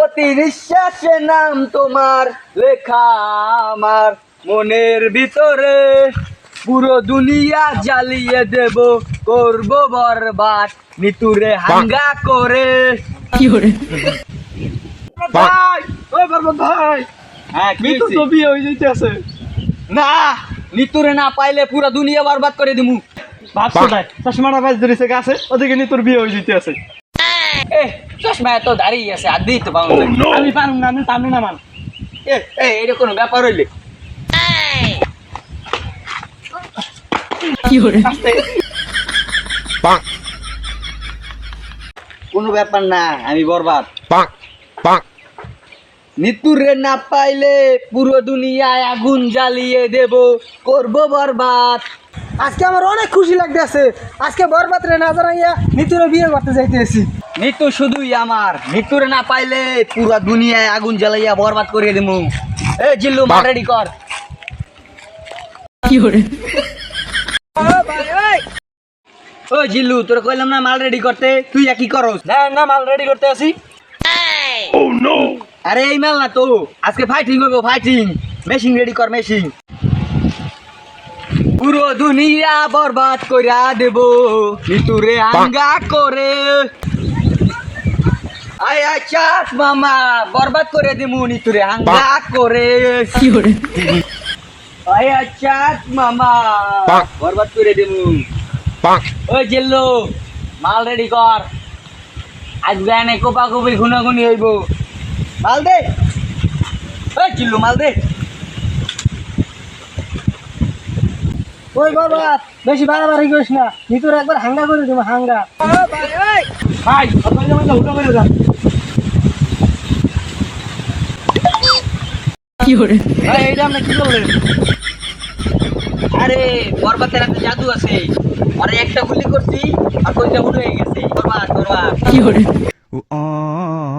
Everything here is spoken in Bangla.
অতি নিঃশ্বাসে নাম তোমার লেখা আমার মনের ভিতরে। পুরো দুনিয়া জ্বালিয়ে দেব করব বরবাদ নিতুরে হাঙ্গা করে। কি করে? ভাই ওই বরবাদ ভাই। হ্যাঁ কি মিতু তো বিয়ে হয়ে যাইতেছে। না নিতুরে না পাইলে পুরো দুনিয়া বরবাদ করে দিমু। ভাবছ তাই? চশমাটা বাজ ধরেছে গাছে ওদিকে নিয়ে তোর বিয়ে হয়ে যাইতেছে। এ চশমা এত দাঁড়িয়ে আছে আর তো আমি পারুম না আমি না মান এ এ, এটা কোনো ব্যাপার হইলে। কোনো ব্যাপার না আমি বরবাদ। নিতুরে না পাইলে পুরো দুনিয়ায় আগুন জ্বালিয়ে দেব করব বরবাদ। আজকে আমার অনেক খুশি লাগতেছে। আজকে বরবাদ রে না জানাইয়া নিতুরে বিয়ে করতে যাইতেছি। নিতু শুধুই আমার। নিতুরে না পাইলে পুরো দুনিয়ায় আগুন জ্বালাইয়া বরবাদ করে দেবো এ জিল্লু মাল রেডি কর। ও জিল্লু তোর কইলাম না মাল রেডি করতে। তুই কি করস। না না মাল রেডি করতে আসি। আরে এই মাল না তো। আজকে ফাইটিং হইব ফাইটিং মেশিন রেডি কর মেশিন পুরো দুনিয়া বরবাদ কইরা দেব। নিতুরে আঙ্গা করে। আয়া চাস মামা বরবাদ করে দেবো নিতুরে আঙ্গা করে। আয়া চাস মামা বরবাদ করে দেবো ওই জেল্লো মাল রেডি কর। আজ গানে কোপা কোপি গুনাগুনি হইব। মাল দে। ওই জিল্লু মাল দে। ওই বরবাদ বেশি বাড়াবাড়ি করিস না। নিতুরে একবার হাঙ্গা করে দিব হাঙ্গা। ভাই আপনার মধ্যে হুটো করে এইটা আপনি কি করলেন আরে বরবাদের একটা জাদু আছে। আরে একটা গুলি করছি আর কইটা উঠে গেছে। বরবাদ বরবাদ। কি ah,